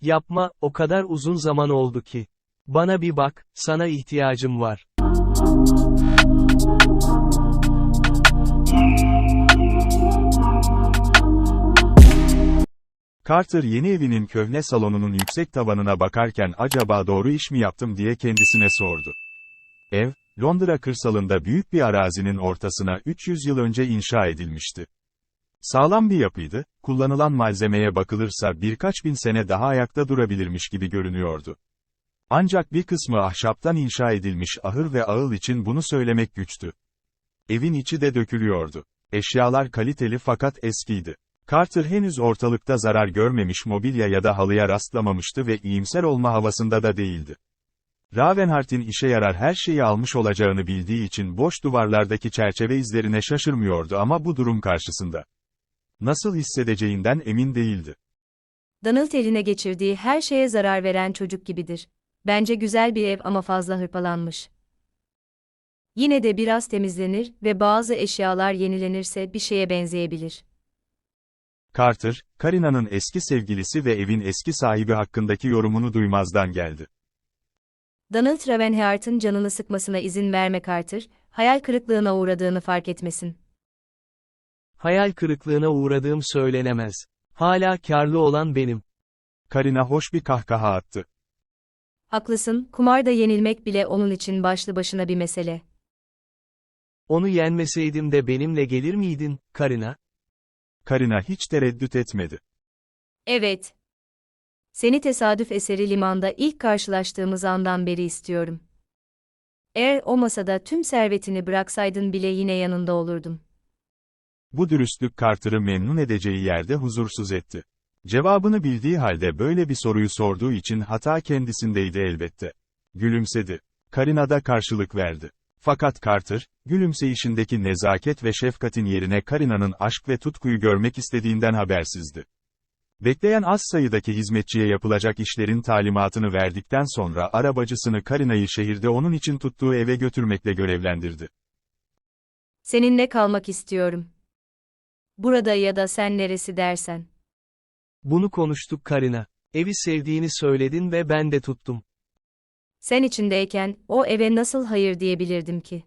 Yapma, o kadar uzun zaman oldu ki. Bana bir bak, sana ihtiyacım var. Carter yeni evinin köhne salonunun yüksek tavanına bakarken acaba doğru iş mi yaptım diye kendisine sordu. Ev, Londra kırsalında büyük bir arazinin ortasına 300 yıl önce inşa edilmişti. Sağlam bir yapıydı, kullanılan malzemeye bakılırsa birkaç bin sene daha ayakta durabilirmiş gibi görünüyordu. Ancak bir kısmı ahşaptan inşa edilmiş ahır ve ağıl için bunu söylemek güçtü. Evin içi de dökülüyordu. Eşyalar kaliteli fakat eskiydi. Carter henüz ortalıkta zarar görmemiş mobilya ya da halıya rastlamamıştı ve iyimser olma havasında da değildi. Ravenhart'in işe yarar her şeyi almış olacağını bildiği için boş duvarlardaki çerçeve izlerine şaşırmıyordu ama bu durum karşısında. Nasıl hissedeceğinden emin değildi. Donald eline geçirdiği her şeye zarar veren çocuk gibidir. Bence güzel bir ev ama fazla hırpalanmış. Yine de biraz temizlenir ve bazı eşyalar yenilenirse bir şeye benzeyebilir. Carter, Karina'nın eski sevgilisi ve evin eski sahibi hakkındaki yorumunu duymazdan geldi. Donald Ravenheart'ın canını sıkmasına izin verme Carter, hayal kırıklığına uğradığını fark etmesin. Hayal kırıklığına uğradığım söylenemez. Hala karlı olan benim. Karina hoş bir kahkaha attı. Haklısın, kumarda yenilmek bile onun için başlı başına bir mesele. Onu yenmeseydim de benimle gelir miydin, Karina? Karina hiç tereddüt etmedi. Evet. Seni tesadüf eseri limanda ilk karşılaştığımız andan beri istiyorum. Eğer o masada tüm servetini bıraksaydın bile yine yanında olurdum. Bu dürüstlük Carter'ı memnun edeceği yerde huzursuz etti. Cevabını bildiği halde böyle bir soruyu sorduğu için hata kendisindeydi elbette. Gülümsedi. Karina da karşılık verdi. Fakat Carter, gülümseyişindeki nezaket ve şefkatin yerine Karina'nın aşk ve tutkuyu görmek istediğinden habersizdi. Bekleyen az sayıdaki hizmetçiye yapılacak işlerin talimatını verdikten sonra arabacısını Karina'yı şehirde onun için tuttuğu eve götürmekle görevlendirdi. Seninle kalmak istiyorum. Burada ya da sen neresi dersen. Bunu konuştuk Karina. Evi sevdiğini söyledin ve ben de tuttum. Sen içindeyken o eve nasıl hayır diyebilirdim ki?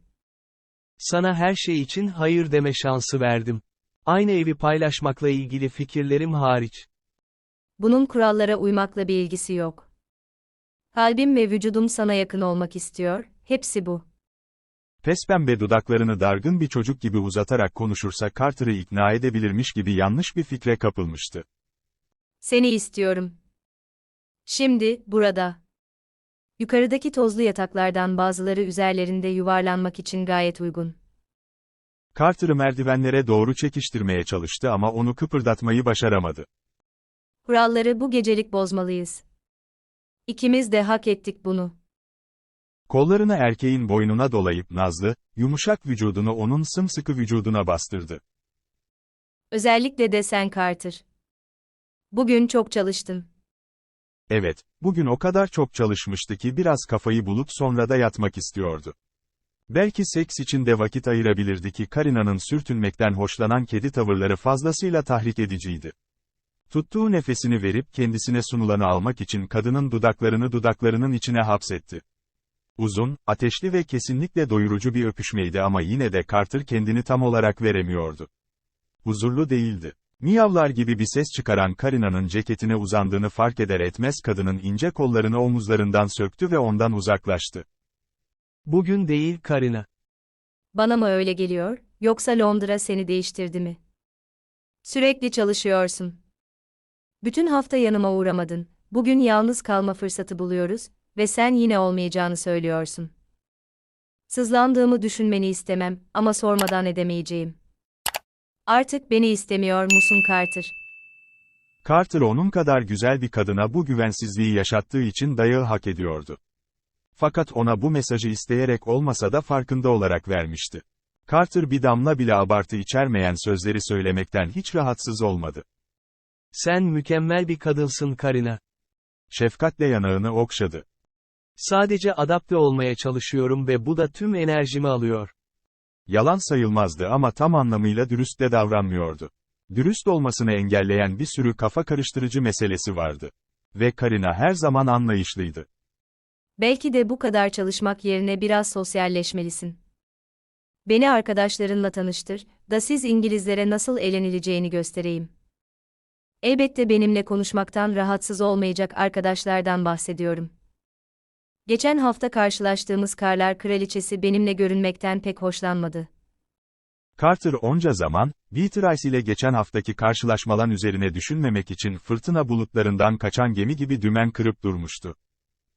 Sana her şey için hayır deme şansı verdim. Aynı evi paylaşmakla ilgili fikirlerim hariç. Bunun kurallara uymakla bir ilgisi yok. Kalbim ve vücudum sana yakın olmak istiyor, hepsi bu. Pespembe dudaklarını dargın bir çocuk gibi uzatarak konuşursa Carter'ı ikna edebilirmiş gibi yanlış bir fikre kapılmıştı. Seni istiyorum. Şimdi, burada. Yukarıdaki tozlu yataklardan bazıları üzerlerinde yuvarlanmak için gayet uygun. Carter'ı merdivenlere doğru çekiştirmeye çalıştı ama onu kıpırdatmayı başaramadı. Kuralları bu gecelik bozmalıyız. İkimiz de hak ettik bunu. Kollarını erkeğin boynuna dolayıp nazlı, yumuşak vücudunu onun sımsıkı vücuduna bastırdı. Özellikle de sen Carter. Bugün çok çalıştın. Evet, bugün o kadar çok çalışmıştı ki biraz kafayı bulup sonra da yatmak istiyordu. Belki seks için de vakit ayırabilirdi ki Karina'nın sürtünmekten hoşlanan kedi tavırları fazlasıyla tahrik ediciydi. Tuttuğu nefesini verip kendisine sunulanı almak için kadının dudaklarını dudaklarının içine hapsetti. Uzun, ateşli ve kesinlikle doyurucu bir öpüşmeydi ama yine de Carter kendini tam olarak veremiyordu. Huzurlu değildi. Miyavlar gibi bir ses çıkaran Karina'nın ceketine uzandığını fark eder etmez kadının ince kollarını omuzlarından söktü ve ondan uzaklaştı. Bugün değil Karina. Bana mı öyle geliyor, yoksa Londra seni değiştirdi mi? Sürekli çalışıyorsun. Bütün hafta yanıma uğramadın. Bugün yalnız kalma fırsatı buluyoruz ve sen yine olmayacağını söylüyorsun. Sızlandığımı düşünmeni istemem ama sormadan edemeyeceğim. Artık beni istemiyor musun Carter? Carter onun kadar güzel bir kadına bu güvensizliği yaşattığı için dayağı hak ediyordu. Fakat ona bu mesajı isteyerek olmasa da farkında olarak vermişti. Carter bir damla bile abartı içermeyen sözleri söylemekten hiç rahatsız olmadı. Sen mükemmel bir kadınsın Karina. Şefkatle yanağını okşadı. Sadece adapte olmaya çalışıyorum ve bu da tüm enerjimi alıyor. Yalan sayılmazdı ama tam anlamıyla dürüst de davranmıyordu. Dürüst olmasını engelleyen bir sürü kafa karıştırıcı meselesi vardı. Ve Karina her zaman anlayışlıydı. Belki de bu kadar çalışmak yerine biraz sosyalleşmelisin. Beni arkadaşlarınla tanıştır, da siz İngilizlere nasıl eğlenileceğini göstereyim. Elbette benimle konuşmaktan rahatsız olmayacak arkadaşlardan bahsediyorum. Geçen hafta karşılaştığımız Karlar Kraliçesi benimle görünmekten pek hoşlanmadı. Carter onca zaman, Beatrice ile geçen haftaki karşılaşmalan üzerine düşünmemek için fırtına bulutlarından kaçan gemi gibi dümen kırıp durmuştu.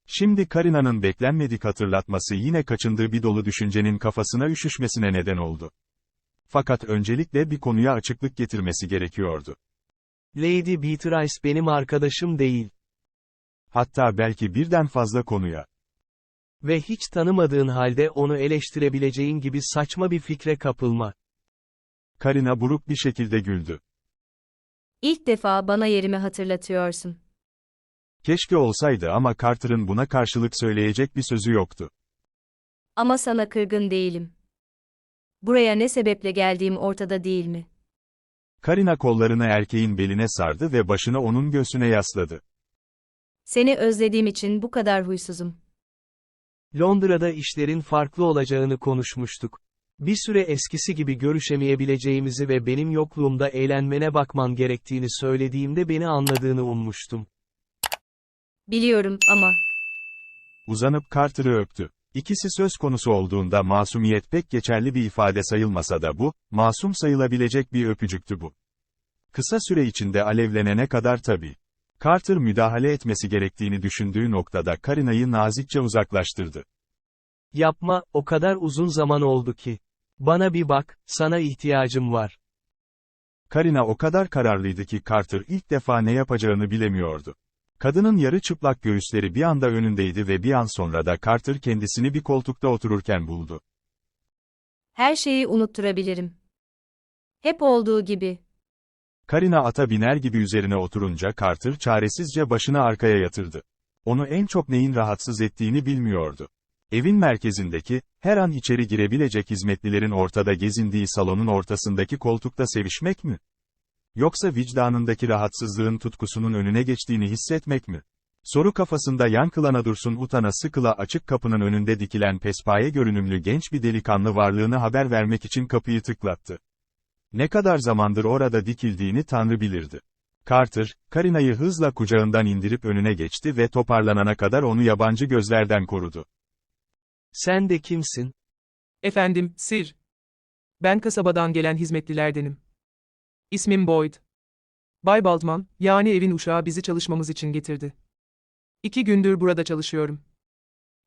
Şimdi Karina'nın beklenmedik hatırlatması yine kaçındığı bir dolu düşüncenin kafasına üşüşmesine neden oldu. Fakat öncelikle bir konuya açıklık getirmesi gerekiyordu. Lady Beatrice benim arkadaşım değil. Hatta belki birden fazla konuya. Ve hiç tanımadığın halde onu eleştirebileceğin gibi saçma bir fikre kapılma. Karina buruk bir şekilde güldü. İlk defa bana yerimi hatırlatıyorsun. Keşke olsaydı ama Carter'ın buna karşılık söyleyecek bir sözü yoktu. Ama sana kırgın değilim. Buraya ne sebeple geldiğim ortada değil mi? Karina kollarını erkeğin beline sardı ve başını onun göğsüne yasladı. Seni özlediğim için bu kadar huysuzum. Londra'da işlerin farklı olacağını konuşmuştuk. Bir süre eskisi gibi görüşemeyebileceğimizi ve benim yokluğumda eğlenmene bakman gerektiğini söylediğimde beni anladığını ummuştum. Biliyorum ama Uzanıp Carter'ı öptü. İkisi söz konusu olduğunda masumiyet pek geçerli bir ifade sayılmasa da bu, masum sayılabilecek bir öpücüktü bu. Kısa süre içinde alevlenene kadar tabii. Carter müdahale etmesi gerektiğini düşündüğü noktada Karina'yı nazikçe uzaklaştırdı. Yapma, o kadar uzun zaman oldu ki. Bana bir bak, sana ihtiyacım var. Karina o kadar kararlıydı ki Carter ilk defa ne yapacağını bilemiyordu. Kadının yarı çıplak göğüsleri bir anda önündeydi ve bir an sonra da Carter kendisini bir koltukta otururken buldu. her şeyi unutturabilirim. Hep olduğu gibi. Karina ata biner gibi üzerine oturunca Carter çaresizce başını arkaya yatırdı. Onu en çok neyin rahatsız ettiğini bilmiyordu. Evin merkezindeki, her an içeri girebilecek hizmetlilerin ortada gezindiği salonun ortasındaki koltukta sevişmek mi? Yoksa vicdanındaki rahatsızlığın tutkusunun önüne geçtiğini hissetmek mi? Soru kafasında yankılana dursun utana sıkıla açık kapının önünde dikilen pespaye görünümlü genç bir delikanlı varlığını haber vermek için kapıyı tıklattı. Ne kadar zamandır orada dikildiğini Tanrı bilirdi. Carter, Karina'yı hızla kucağından indirip önüne geçti ve toparlanana kadar onu yabancı gözlerden korudu. Sen de kimsin? Efendim, Sir. Ben kasabadan gelen hizmetlilerdenim. İsmim Boyd. Bay Baldman, yani evin uşağı bizi çalışmamız için getirdi. İki gündür burada çalışıyorum.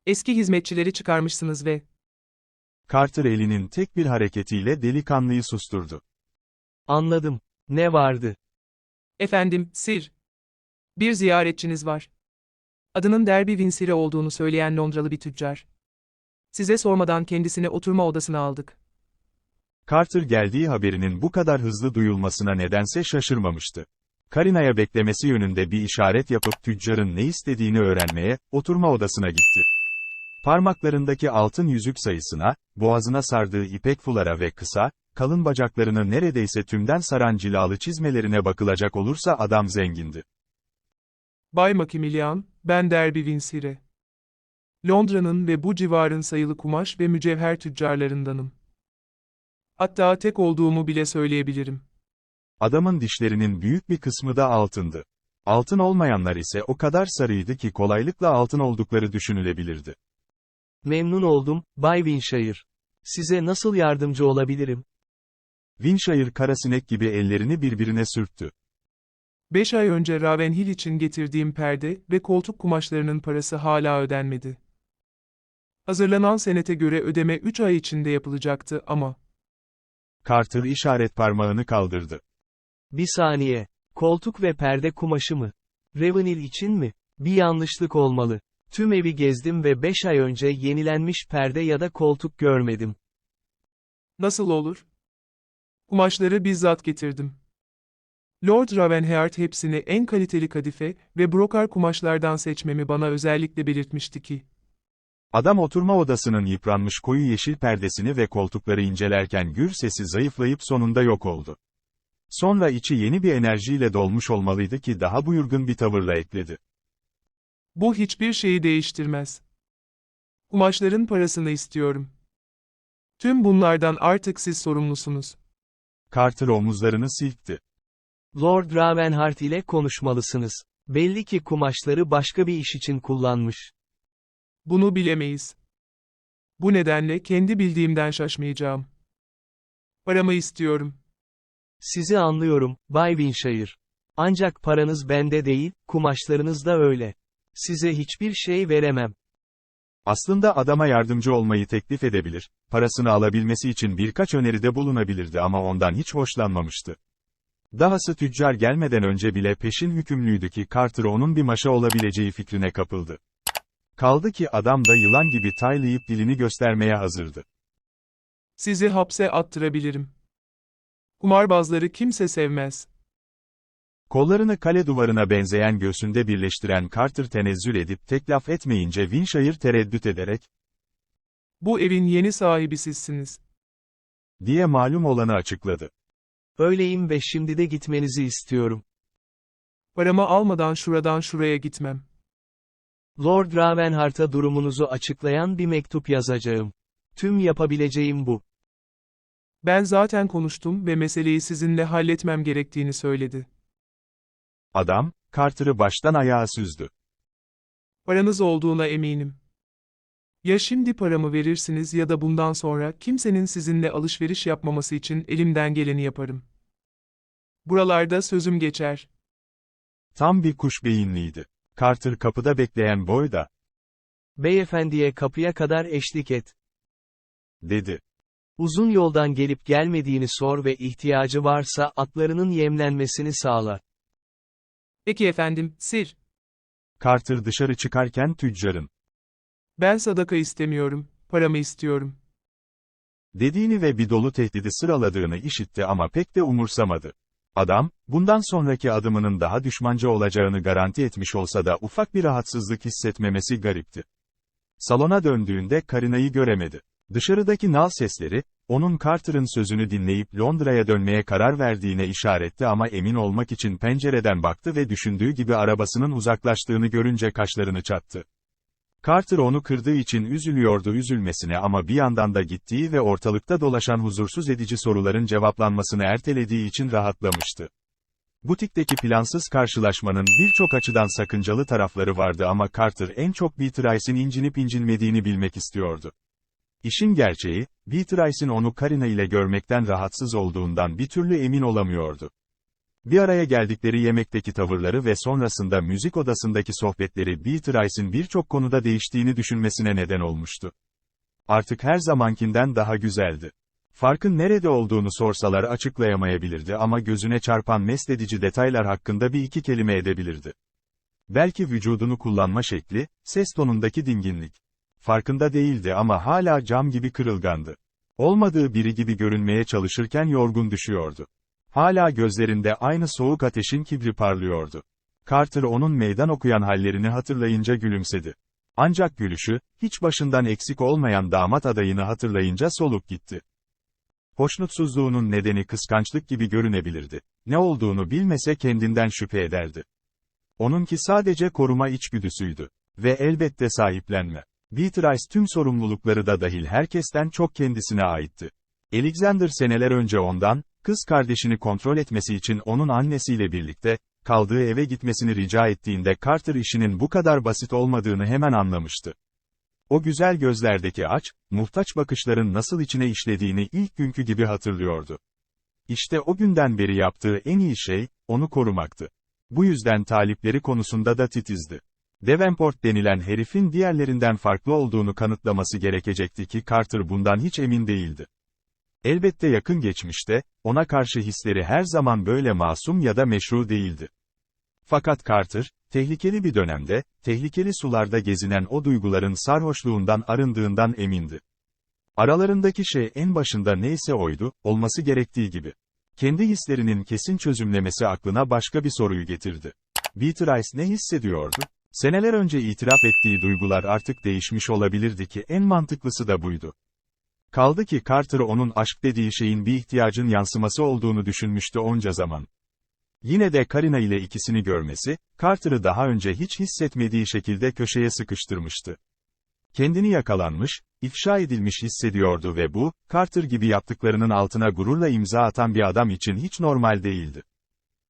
Eski hizmetçileri çıkarmışsınız ve Carter elinin tek bir hareketiyle delikanlıyı susturdu. Anladım. Ne vardı? Efendim, Sir. Bir ziyaretçiniz var. Adının Derby Winsire olduğunu söyleyen Londralı bir tüccar. Size sormadan kendisini oturma odasına aldık. Carter geldiği haberinin bu kadar hızlı duyulmasına nedense şaşırmamıştı. Karina'ya beklemesi yönünde bir işaret yapıp tüccarın ne istediğini öğrenmeye, oturma odasına gitti. Parmaklarındaki altın yüzük sayısına, boğazına sardığı ipek fulara ve kısa, kalın bacaklarını neredeyse tümden saran cilalı çizmelerine bakılacak olursa adam zengindi. Bay Macmillan, ben Derby Winsire. Londra'nın ve bu civarın sayılı kumaş ve mücevher tüccarlarındanım. Hatta tek olduğumu bile söyleyebilirim. Adamın dişlerinin büyük bir kısmı da altındı. Altın olmayanlar ise o kadar sarıydı ki kolaylıkla altın oldukları düşünülebilirdi. Memnun oldum, Bay Winshire. Size nasıl yardımcı olabilirim? Winshire karasinek gibi ellerini birbirine sürttü. Beş ay önce Ravenhill için getirdiğim perde ve koltuk kumaşlarının parası hala ödenmedi. Hazırlanan senete göre ödeme 3 ay içinde yapılacaktı ama Carter işaret parmağını kaldırdı. Bir saniye. Koltuk ve perde kumaşı mı? Ravenhill için mi? Bir yanlışlık olmalı. Tüm evi gezdim ve 5 ay önce yenilenmiş perde ya da koltuk görmedim. nasıl olur? Kumaşları bizzat getirdim. Lord Ravenheart hepsini en kaliteli kadife ve brokar kumaşlardan seçmemi bana özellikle belirtmişti ki, Adam oturma odasının yıpranmış koyu yeşil perdesini ve koltukları incelerken gür sesi zayıflayıp sonunda yok oldu. Sonra içi yeni bir enerjiyle dolmuş olmalıydı ki daha buyurgun bir tavırla ekledi. Bu hiçbir şeyi değiştirmez. Kumaşların parasını istiyorum. Tüm bunlardan artık siz sorumlusunuz. Carter omuzlarını silkti. Lord Ravenheart ile konuşmalısınız. Belli ki kumaşları başka bir iş için kullanmış. Bunu bilemeyiz. Bu nedenle kendi bildiğimden şaşmayacağım. Paramı istiyorum. Sizi anlıyorum, Bay Winshire. Ancak paranız bende değil, kumaşlarınız da öyle. Size hiçbir şey veremem. Aslında adama yardımcı olmayı teklif edebilir, parasını alabilmesi için birkaç öneride bulunabilirdi ama ondan hiç hoşlanmamıştı. Dahası tüccar gelmeden önce bile peşin hükümlüydü ki Carter onun bir maşa olabileceği fikrine kapıldı. Kaldı ki adam da yılan gibi taylayıp dilini göstermeye hazırdı. Sizi hapse attırabilirim. Kumarbazları kimse sevmez. Kollarını kale duvarına benzeyen göğsünde birleştiren Carter tenezzül edip tek laf etmeyince Winshire tereddüt ederek, Bu evin yeni sahibi sizsiniz. diye malum olanı açıkladı. Öyleyim ve şimdi de gitmenizi istiyorum. Paramı almadan şuradan şuraya gitmem. Lord Ravenheart'a durumunuzu açıklayan bir mektup yazacağım. Tüm yapabileceğim bu. Ben zaten konuştum ve meseleyi sizinle halletmem gerektiğini söyledi. Adam, Carter'ı baştan ayağa süzdü. Paranız olduğuna eminim. Ya şimdi paramı verirsiniz ya da bundan sonra kimsenin sizinle alışveriş yapmaması için elimden geleni yaparım. Buralarda sözüm geçer. Tam bir kuş beyinliydi. Carter kapıda bekleyen boyda, Beyefendiye kapıya kadar eşlik et. dedi. Uzun yoldan gelip gelmediğini sor ve ihtiyacı varsa atlarının yemlenmesini sağla. Peki efendim, sir. Carter dışarı çıkarken tüccarın, Ben sadaka istemiyorum, paramı istiyorum. dediğini ve bir dolu tehdidi sıraladığını işitti ama pek de umursamadı. Adam, bundan sonraki adımının daha düşmanca olacağını garanti etmiş olsa da ufak bir rahatsızlık hissetmemesi garipti. Salona döndüğünde Karina'yı göremedi. Dışarıdaki nal sesleri, onun Carter'ın sözünü dinleyip Londra'ya dönmeye karar verdiğine işaretti ama emin olmak için pencereden baktı ve düşündüğü gibi arabasının uzaklaştığını görünce kaşlarını çattı. Carter onu kırdığı için üzülüyordu üzülmesine ama bir yandan da gittiği ve ortalıkta dolaşan huzursuz edici soruların cevaplanmasını ertelediği için rahatlamıştı. Butikteki plansız karşılaşmanın birçok açıdan sakıncalı tarafları vardı ama Carter en çok Beatrice'in incinip incinmediğini bilmek istiyordu. İşin gerçeği, Beatrice'in onu Karina ile görmekten rahatsız olduğundan bir türlü emin olamıyordu. Bir araya geldikleri yemekteki tavırları ve sonrasında müzik odasındaki sohbetleri Beatrice'in birçok konuda değiştiğini düşünmesine neden olmuştu. Artık her zamankinden daha güzeldi. Farkın nerede olduğunu sorsalar açıklayamayabilirdi ama gözüne çarpan mesledici detaylar hakkında bir iki kelime edebilirdi. Belki vücudunu kullanma şekli, ses tonundaki dinginlik. Farkında değildi ama hala cam gibi kırılgandı. Olmadığı biri gibi görünmeye çalışırken yorgun düşüyordu. Hala gözlerinde aynı soğuk ateşin kibri parlıyordu. Carter onun meydan okuyan hallerini hatırlayınca gülümsedi. Ancak gülüşü, hiç başından eksik olmayan damat adayını hatırlayınca solup gitti. Hoşnutsuzluğunun nedeni kıskançlık gibi görünebilirdi. Ne olduğunu bilmese kendinden şüphe ederdi. Onunki sadece koruma içgüdüsüydü. Ve elbette sahiplenme. Beatrice tüm sorumlulukları da dahil herkesten çok kendisine aitti. Alexander seneler önce ondan, kız kardeşini kontrol etmesi için onun annesiyle birlikte, kaldığı eve gitmesini rica ettiğinde Carter işinin bu kadar basit olmadığını hemen anlamıştı. O güzel gözlerdeki aç, muhtaç bakışların nasıl içine işlediğini ilk günkü gibi hatırlıyordu. İşte o günden beri yaptığı en iyi şey, onu korumaktı. Bu yüzden talipleri konusunda da titizdi. Davenport denilen herifin diğerlerinden farklı olduğunu kanıtlaması gerekecekti ki Carter bundan hiç emin değildi. Elbette yakın geçmişte, ona karşı hisleri her zaman böyle masum ya da meşru değildi. Fakat Carter, tehlikeli bir dönemde, tehlikeli sularda gezinen o duyguların sarhoşluğundan arındığından emindi. Aralarındaki şey en başında neyse oydu, olması gerektiği gibi. Kendi hislerinin kesin çözümlemesi aklına başka bir soruyu getirdi. Beatrice ne hissediyordu? Seneler önce itiraf ettiği duygular artık değişmiş olabilirdi ki en mantıklısı da buydu. Kaldı ki Carter onun aşk dediği şeyin bir ihtiyacın yansıması olduğunu düşünmüştü onca zaman. Yine de Karina ile ikisini görmesi, Carter'ı daha önce hiç hissetmediği şekilde köşeye sıkıştırmıştı. Kendini yakalanmış, ifşa edilmiş hissediyordu ve bu, Carter gibi yaptıklarının altına gururla imza atan bir adam için hiç normal değildi.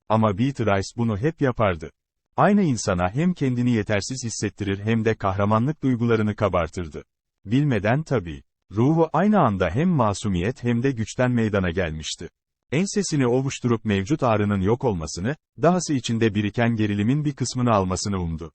Ama Beatrice bunu hep yapardı. Aynı insana hem kendini yetersiz hissettirir hem de kahramanlık duygularını kabartırdı. Bilmeden tabii. Ruhu aynı anda hem masumiyet hem de güçten meydana gelmişti. Ensesini ovuşturup mevcut ağrının yok olmasını, dahası içinde biriken gerilimin bir kısmını almasını umdu.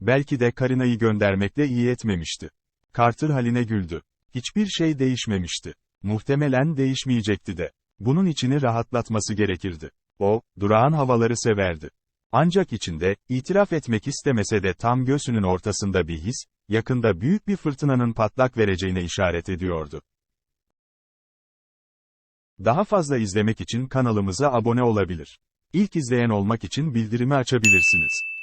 Belki de Karina'yı göndermekle iyi etmemişti. Carter haline güldü. Hiçbir şey değişmemişti. Muhtemelen değişmeyecekti de. Bunun içini rahatlatması gerekirdi. O, durağan havaları severdi. Ancak içinde, itiraf etmek istemese de tam göğsünün ortasında bir his, yakında büyük bir fırtınanın patlak vereceğine işaret ediyordu. Daha fazla izlemek için kanalımıza abone olabilir. İlk izleyen olmak için bildirimi açabilirsiniz.